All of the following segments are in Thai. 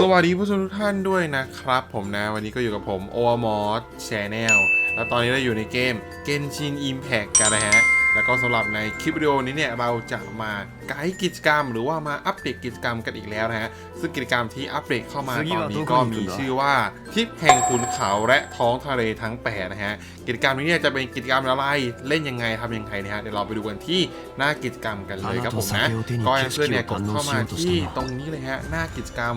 สวัสดีผู้ชมทุกท่านด้วยนะครับ ผมนะวันนี้ก็อยู่กับผม o m o d Channel แล้วตอนนี้เราอยู่ในเกม Genshin Impact กันนะฮะ แล้วก็สำหรับในคลิปวิดีโอนี้เนี่ย เราจะมาไกด์กิจกรรม หรือว่ามาอัปเดตกิจกรรมกันอีกแล้วนะฮะ ซึ่งกิจกรรมที่อัปเดตเข้ามาตอนนี้ก็มีชื่อว่าทิปแห่งขุนเขาและท้องทะเลทั้งแปดนะฮะ กิจกรรมนี้เนี่ยจะเป็นกิจกรรมอะไรเล่นยังไงทำยังไงนะฮะเดี๋ยวเราไปดูกันที่หน้ากิจกรรมกันเลยครับผมนะก็ให้เพื่อนเนี่ยกดเข้ามาที่ตรงนี้เลยฮะหน้ากิจกรรม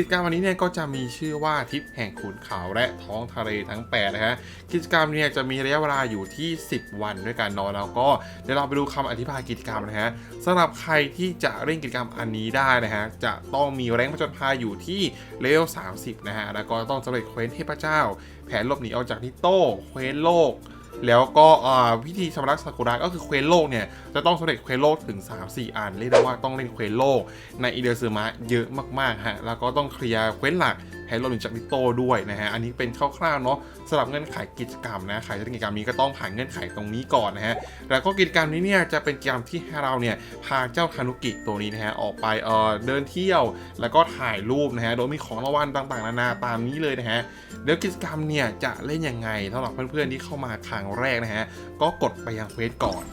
กิจกรรมวันนี้เนี่ยก็จะมีชื่อว่าทริปแห่งขุนเขาและท้องทะเลทั้ง8นะฮะกิจกรรมเนี่ยจะมีระยะเวลาอยู่ที่ 10 วันด้วยกันนอนแล้วก็เดี๋ยวเราไปดูคำอธิบายกิจกรรมนะฮะสำหรับใครที่จะเล่นกิจกรรมอันนี้ได้นะฮะจะต้องมีแรงผจญภัยอยู่ที่เลเวล30นะฮะแล้วก็ต้องสำเร็จเควสเทพเจ้า แผนหลบหนีออกจากนิโต้เควสโลก แล้วก็วิธีชำระซากุระก็คือเควสโลกเนี่ย จะต้องสำเร็จเควสโลกถึง 3-4 อัน เรียกได้ว่าต้องเล่นเควสโลกในอีเดอร์ซึมะเยอะมากๆฮะแล้วก็ต้องเคลียร์เควสหลัก ให้เราหนึ่งจากนิโต้ด้วยนะฮะอันนี้เป็นคร่าวๆเนาะสำหรับเงื่อนไขกิจกรรมนะใครจะเล่นกิจกรรมนี้ก็ต้องผ่านเงื่อนไขตรงนี้ก่อนนะฮะแล้วก็กิจกรรมนี้เนี่ยจะเป็นกิจกรรมที่ให้เราเนี่ยพาเจ้าคานุกิตัวนี้นะฮะออกไปเออเดินเที่ยว แล้วก็ถ่ายรูปนะฮะโดยมีของรางวัลต่างๆนานาตามนี้เลยนะฮะเดี๋ยวกิจกรรมเนี่ยจะเล่นยังไงสำหรับเพื่อนๆที่เข้ามาครั้งแรกนะฮะก็กดไปยังเควสก่อน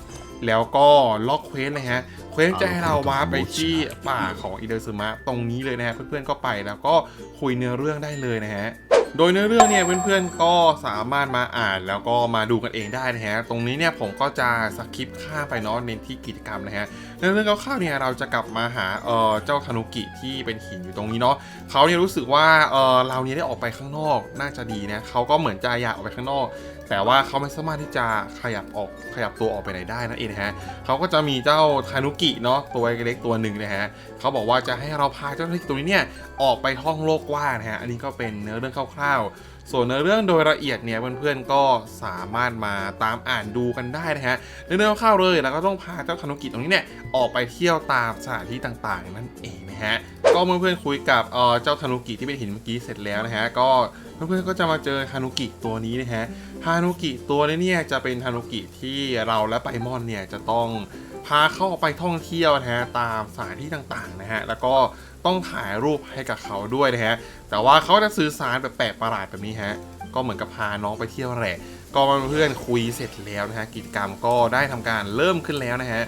แล้วก็ล็อกเควสนะฮะเควสจะให้เราว้าร์ปไปที่ป่าของอิเดซึมะตรงนี้เลยนะฮะเพื่อนๆก็ไปแล้วก็คุยเนื้อเรื่องได้เลยนะฮะโดยเนื้อเรื่องเนี่ยเพื่อนๆก็สามารถมาอ่านแล้วก็มาดูกันเองได้นะฮะตรงนี้เนี่ยผมก็จะสคิปข้ามไปเนาะเน้นที่กิจกรรมนะฮะ เนื้อเรื่องคร่าวๆเนี่ยเราจะกลับมาหาเออเจ้าธนุกิที่เป็นหินอยู่ตรงนี้เนาะเขาเนี่ยรู้สึกว่าเออเราเนี่ยได้ออกไปข้างนอกน่าจะดีนะเขาก็เหมือนจะอยากออกไปข้างนอก แต่ว่าเขาไม่สามารถที่จะขยับออกขยับตัวออกไปไหนได้นั่นเองนะฮะเขาก็จะมีเจ้าธานุกิเนาะตัวเล็กตัวหนึ่งนะฮะเขาบอกว่าจะให้เราพาเจ้าธนุกิตัวนี้เนี่ยออกไปท่องโลกกว้างนะฮะอันนี้ก็เป็นเนื้อเรื่องคร่าวๆ ส่วนเนื้อเรื่องโดยละเอียดเนี่ยเพื่อนๆก็สามารถมาตามอ่านดูกันได้นะฮะเรื่องคร่าเลยแล้วก็ต้องพาเจ้าธนุกิตรงนี้เนี่ยออกไปเที่ยวตามสถานที่ต่างๆ นั่นเองนะฮะก็เมื่อเพื่อนๆคุยกับเอ่อเจ้าธนุกิที่เป็นหินเมื่อกี้เสร็จแล้วนะฮะก็เพื่อนๆก็จะมาเจอฮานุกิตัวนี้นะฮะฮานุกิตัวนี้เนี่ยจะเป็นฮานุกิที่เราและไปมอนเนี่ยจะต้อง พาเข้าไปท่องเที่ยวนะฮะตามสถานที่ต่างๆนะฮะแล้วก็ต้องถ่ายรูปให้กับเขาด้วยนะฮะแต่ว่าเขาจะสื่อสารแบบแปลกประหลาดแบบนี้ฮะก็เหมือนกับพาน้องไปเที่ยวแหละก็เพื่อนคุยเสร็จแล้วนะฮะกิจกรรมก็ได้ทำการเริ่มขึ้นแล้วนะฮะ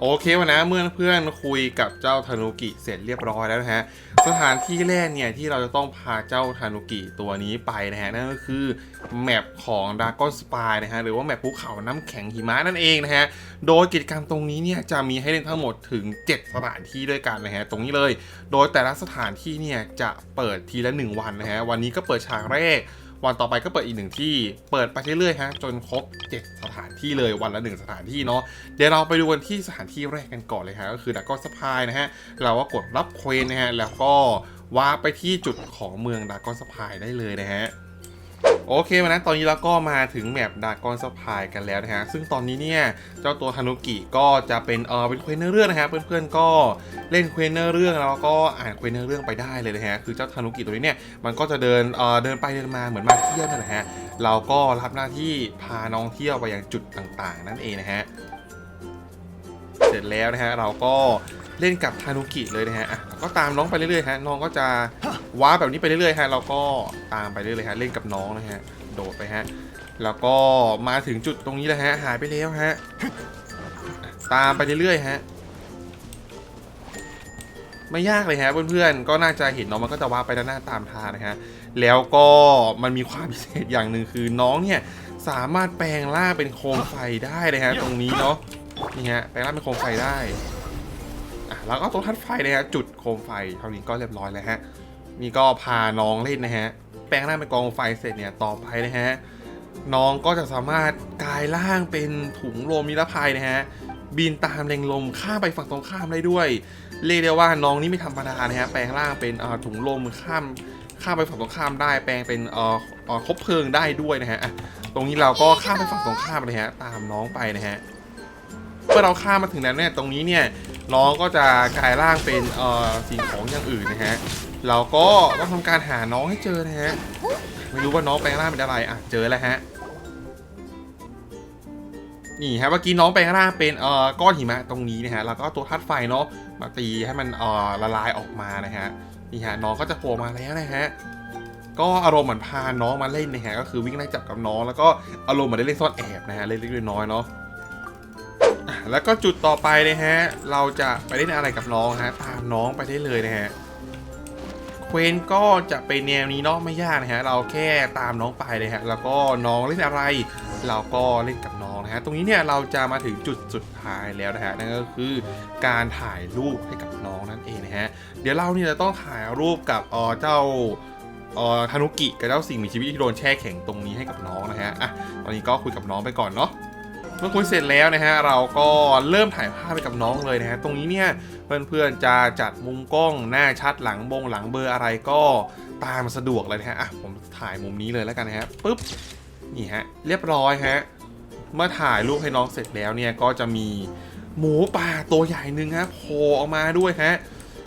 โอเควะนะเมื่อเพื่อนคุยกับเจ้าธนูกิเสร็จเรียบร้อยแล้วนะฮะ สถานที่แรกเนี่ยที่เราจะต้องพาเจ้าทานุกิตัวนี้ไปนะฮะนั่นก็คือแมปของดากอนสปายนะฮะหรือว่าแมปภูเขาน้ำแข็งหิมะนั่นเองนะฮะโดยกิจกรรมตรงนี้เนี่ยจะมีให้เล่นทั้งหมดถึง 7 สถานที่ด้วยกันนะฮะตรงนี้เลย โดยแต่ละสถานที่เนี่ยจะเปิดทีละ 1 วันนะฮะวันนี้ก็เปิดฉากแรก วันต่อไปก็เปิดอีกหนึ่งที่ เปิดไปเรื่อยๆฮะจนครบ 7 สถานที่เลยวันละ 1 สถานที่เนาะ เดี๋ยวเราไปดูกันที่สถานที่แรกกันก่อนเลยฮะก็คือดักกอสปายนะฮะ เราก็กดรับเควสนะฮะ แล้วก็ว้าไปที่จุดของเมืองดากอสปายได้เลยนะฮะ โอเคมานะตอนนี้เราก็มาถึงแมปดากอนสปายกันแล้วนะฮะ ซึ่งตอนนี้เนี่ย เจ้าตัวฮานุกิก็จะเป็นเออเป็นเควนเนื้อเรื่องนะฮะ เพื่อนๆก็เล่นเควนเนื้อเรื่องแล้วก็อ่านเควนเนื้อเรื่องไปได้เลยนะฮะ คือเจ้าฮานุกิตัวนี้เนี่ย มันก็จะเดินเออเดินไปเดินมาเหมือนมาเที่ยวนั่นแหละฮะ เราก็รับหน้าที่พาน้องเที่ยวไปยังจุดต่างๆ นั่นเองนะฮะ เสร็จแล้วนะฮะเราก็เล่นกับทานุกิเลยนะฮะก็ตามน้องไปเรื่อยๆฮะน้องก็จะว้าแบบนี้ไปเรื่อยๆฮะเราก็ตามไปเรื่อยๆฮะเล่นกับน้องนะฮะโดดไปฮะแล้วก็มาถึงจุดตรงนี้แล้วฮะหายไปแล้วฮะตามไปเรื่อยๆฮะไม่ยากเลยฮะเพื่อนๆก็น่าจะเห็นน้องมันก็จะว้าไปด้านหน้าตามทางนะฮะแล้วก็มันมีความพิเศษอย่างหนึ่งคือน้องเนี่ยสามารถแปลงร่างเป็นโคมไฟได้เลยฮะตรงนี้เนาะ นี่ฮะแปลงร่างเป็นโคมไฟได้อะแล้วก็ตัวทัดไฟนะฮะจุดโคมไฟเท่านี้ก็เรียบร้อยแล้วฮะนี่ก็พาน้องเล่นนะฮะแปลงร่างเป็นกองไฟเสร็จเนี่ยต่อไปนะฮะน้องก็จะสามารถกลายร่างเป็นถุงลมนิรภัยนะฮะบินตามแรงลมข้ามไปฝั่งตรงข้ามได้ด้วย เรียกได้ว่าน้องนี่ไม่ธรรมดานะฮะแปลงร่างเป็นอ่อถุงลมข้ามข้ามไปฝั่งตรงข้ามได้ แปลงเป็นอ่อคบเพลิงได้ด้วยนะฮะตรงนี้เราก็ข้ามไปฝั่งตรงข้ามเลยฮะตามน้องไปนะฮะ มื่อเราข้ามมาถึงนั้นเนี่ยตรงนี้เนี่ยน้องก็จะกลายร่างเป็นเอ่อสิ่งของอย่างอื่นนะฮะเราก็ต้องทำการหาน้องให้เจอนะฮะไม่รู้ว่าน้องแปลงร่างเป็นอะไรอะเจอแล้วฮะนี่ฮะเมื่อกี้น้องแปลงร่างเป็นเอ่อก้อนหิมะตรงนี้นะฮะแล้วก็ตัวทัดไฟเนาะมาตีให้มันเอ่อละลายออกมานะฮะนี่ฮะน้องก็จะโผล่มาแล้วนะฮะก็อารมณ์เหมือนพาน้องมาเล่นนะฮะก็คือวิ่งไล่จับกับน้องแล้วก็อารมณ์เหมือนได้เล่นซ่อนแอบนะฮะเล็กๆน้อยๆเนาะ แล้วก็จุดต่อไปนะฮะ เราจะไปเล่นอะไรกับน้องฮะ ตามน้องไปได้เลยนะฮะ เควนก็จะเป็นแนวนี้เนาะไม่ยากนะฮะ เราแค่ตามน้องไปเลยฮะ แล้วก็น้องเล่นอะไร เราก็เล่นกับน้องนะฮะ ตรงนี้เนี่ยเราจะมาถึงจุดสุดท้ายแล้วนะฮะ นั่นก็คือการถ่ายรูปให้กับน้องนั่นเองนะฮะ เดี๋ยวเราเนี่ยจะต้องถ่ายรูปกับเออเจ้าเออทานุกิกับเจ้าสิ่งมีชีวิตที่โดนแช่แข็งตรงนี้ให้กับน้องนะฮะ อะ ตอนนี้ก็คุยกับน้องไปก่อนเนาะ เมื่อคุยเสร็จแล้วนะฮะเราก็เริ่มถ่ายภาพไปกับน้องเลยนะฮะตรงนี้เนี่ยเพื่อนๆจะจัดมุมกล้องหน้าชัดหลังบงหลังเบอร์อะไรก็ตามสะดวกเลยนะฮะอะผมถ่ายมุมนี้เลยแล้วกันนะฮะปึ๊บนี่ฮะเรียบร้อยฮะเมื่อถ่ายรูปให้น้องเสร็จแล้วเนี่ยก็จะมีหมูป่าตัวใหญ่หนึ่งฮะโผล่ออกมาด้วยฮะ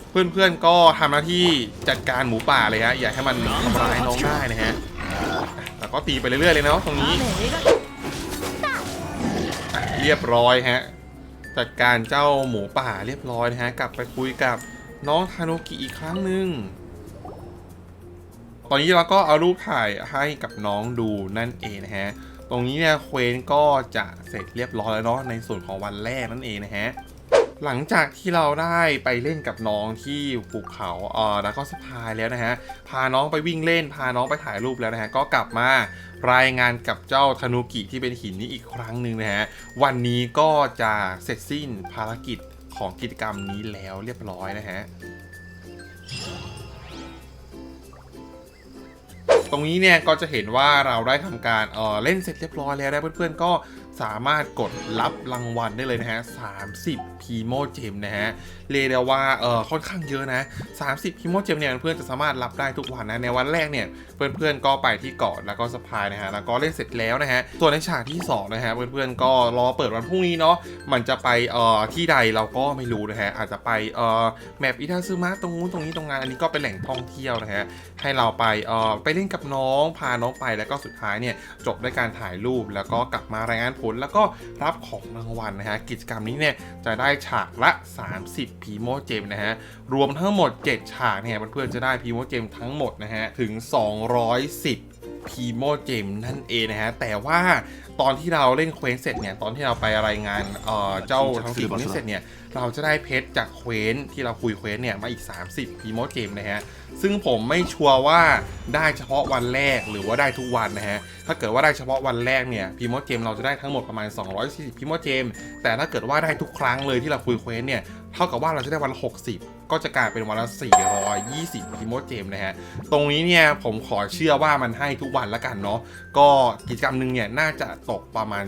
เพื่อนๆก็ทำหน้าที่จัดการหมูป่าเลยฮะอย่าให้มันทำร้ายน้องได้นะฮะแล้วก็ตีไปเรื่อยๆเลยเนาะตรงนี้ เรียบร้อยฮะ จัดการเจ้าหมูป่าเรียบร้อยนะฮะ กลับไปคุยกับน้องทาโนกิอีกครั้งหนึ่ง ตอนนี้เราก็เอารูปถ่ายให้กับน้องดูนั่นเองนะฮะ ตรงนี้เนี่ยเควนก็จะเสร็จเรียบร้อยแล้วเนาะในส่วนของวันแรกนั่นเองนะฮะ หลังจากที่เราได้ไปเล่นกับน้องที่ภูเขาเอ่อแล้วก็สะพายแล้วนะฮะ พาน้องไปวิ่งเล่น พาน้องไปถ่ายรูปแล้วนะฮะ ก็กลับมารายงานกับเจ้าธนุกิที่เป็นหินนี้อีกครั้งหนึ่งนะฮะ วันนี้ก็จะเสร็จสิ้นภารกิจของกิจกรรมนี้แล้วเรียบร้อยนะฮะตรงนี้เนี่ยก็จะเห็นว่าเราได้ทำการเออเล่นเสร็จเรียบร้อยแล้วนะเพื่อนๆก็ สามารถกดรับรางวัลได้เลยนะฮะ 30พีโมเจมนะฮะ เรียกได้ว่าเออค่อนข้างเยอะนะ 30พีโมเจมเนี่ยเพื่อนๆจะสามารถรับได้ทุกวันนะ ในวันแรกเนี่ยเพื่อนๆก็ไปที่เกาะแล้วก็สะพายนะฮะ แล้วก็เล่นเสร็จแล้วนะฮะ ส่วนในฉากที่สองนะฮะเพื่อนๆก็รอเปิดวันพรุ่งนี้เนาะ มันจะไปเอ่อที่ใดเราก็ไม่รู้นะฮะ อาจจะไปเอ่อแมปอิทาซึมะตรงนู้นตรงนี้ตรงนั้นอันนี้ก็เป็นแหล่งท่องเที่ยวนะฮะ ให้เราไปเอ่อไปเล่นกับน้องพาน้องไปแล้วก็สุดท้ายเนี่ยจบด้วยการถ่ายรูปแล้วก็กลับมารายงานผลแล้วก็รับของรางวัลนะฮะ กิจกรรมนี้เนี่ยจะได้ฉากละ 30พีโมเจมนะฮะ รวมทั้งหมด 7 ฉากเนี่ยเพื่อนๆจะได้พีโมเจมทั้งหมดนะฮะ ถึง 210 พีโมเจมนั่นเองนะฮะ แต่ว่าตอนที่เราเล่นเควสเสร็จเนี่ย ตอนที่เราไปรายงานเอ่อเจ้าทั้งสี่คนนี้เสร็จเนี่ย เราจะได้เพชรจากเควสที่เราคุยเควสเนี่ยมาอีก 30พีโมเจมนะฮะ ซึ่งผมไม่ชัวร์ว่าได้เฉพาะวันแรกหรือว่าได้ทุกวันนะฮะ ถ้าเกิดว่าได้เฉพาะวันแรกเนี่ยพีโมเจมเราจะได้ทั้งหมดประมาณ 240พีโมเจมแต่ถ้าเกิดว่าได้ทุกครั้งเลยที่เราคุยเควสเนี่ย เท่ากับว่าเราจะได้วันละ60 ก็จะกลายเป็นวันละ 420พีโมเจมนะฮะ ตรงนี้เนี่ยผมขอเชื่อว่ามันให้ทุกวันละกันเนาะ ก็กิจกรรมหนึ่งเนี่ยน่าจะตกประมาณ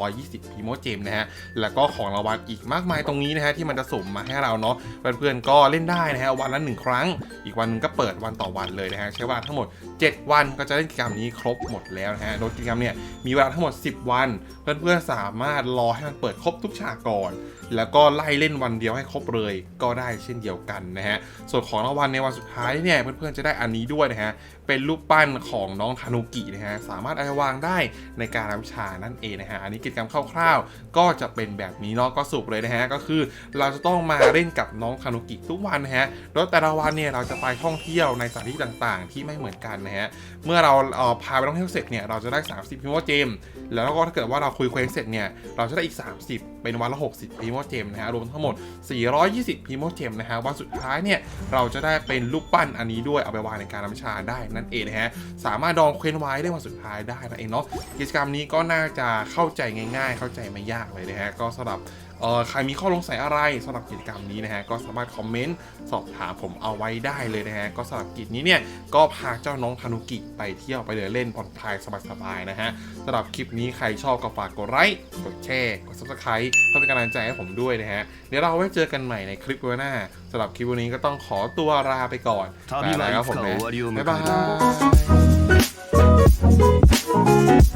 420พีโมเจมนะฮะ แล้วก็ของรางวัลอีกมากมายตรงนี้นะฮะที่มันจะสุ่มมาให้เราเนาะ เพื่อนๆก็เล่นได้นะฮะวันละหนึ่งครั้ง อีกวันหนึงก็เปิดวันต่อวันเลยนะฮะใช้เวลาทั้งหมด 7 วันก็จะเล่นกิจกรรมนี้ครบหมดแล้วนะฮะ โดยกิจกรรมเนี่ยมีเวลาทั้งหมด 10 วัน เพื่อนๆสามารถรอให้มันเปิดครบทุกฉากก่อน แล้วก็ไล่เล่นวันเดียวให้ครบเลยก็ได้เช่นเดียวกันนะฮะ ส่วนของรางวัลในวันสุดท้ายเนี่ยเพื่อนๆจะได้อันนี้ด้วยนะฮะ เป็นรูปปั้นของน้องทานุกินะฮะ สามารถเอาไปวางได้ในการน้ำชานั่นเองนะฮะ อันนี้กิจกรรมคร่าวๆ ก็จะเป็นแบบนี้เนาะก็สุปเลยนะฮะ ก็คือเราจะต้องมาเล่นกับน้องทานุกิทุกวันนะฮะ แล้วแต่ละวันเนี่ยเราจะไปท่องเที่ยวในสถานที่ต่างๆ ที่ไม่เหมือนกันนะฮะ เมื่อเราเอ่อพาไปท่องเที่ยวเสร็จเนี่ยเราจะได้ 30พิมพ์เจม แล้วก็ถ้าเกิดว่าเราคุยเควสเสร็จเนี่ยเราจะได้อีก 30 เป็นวันละ 60พิมพ์เจมนะฮะรวมทั้งหมด 420พิมพ์เจมนะฮะวันสุดท้ายเนี่ยเราจะได้เป็นลูกปั้นอันนี้ด้วยเอาไปวางในการน้ำชาได้นั่นเองนะฮะสามารถดองเควนไว้ได้วันสุดท้ายได้นั่นเองเนาะกิจกรรมนี้ก็น่าจะเข้าใจง่าย ๆ เข้าใจไม่ยากเลยนะฮะก็สำหรับ ใครมีข้อสงสัยอะไรสำหรับกิจกรรมนี้นะฮะก็สามารถคอมเมนต์สอบถามผมเอาไว้ได้เลยนะฮะก็สำหรับกิจนี้เนี่ยก็พาเจ้าน้องทานุกิไปเที่ยวไปเดินเล่นผ่อนคลายสบายๆนะฮะสำหรับคลิปนี้ใครชอบก็ฝากกดไลค์กดแชร์กดซับสไครต์เพื่อเป็นกำลังใจให้ผมด้วยนะฮะเดี๋ยวเราไว้เจอกันใหม่ในคลิปวันหน้าสำหรับคลิปวันนี้ก็ต้องขอตัวลาไปก่อนไปแล้วครับผมนะบ๊ายบาย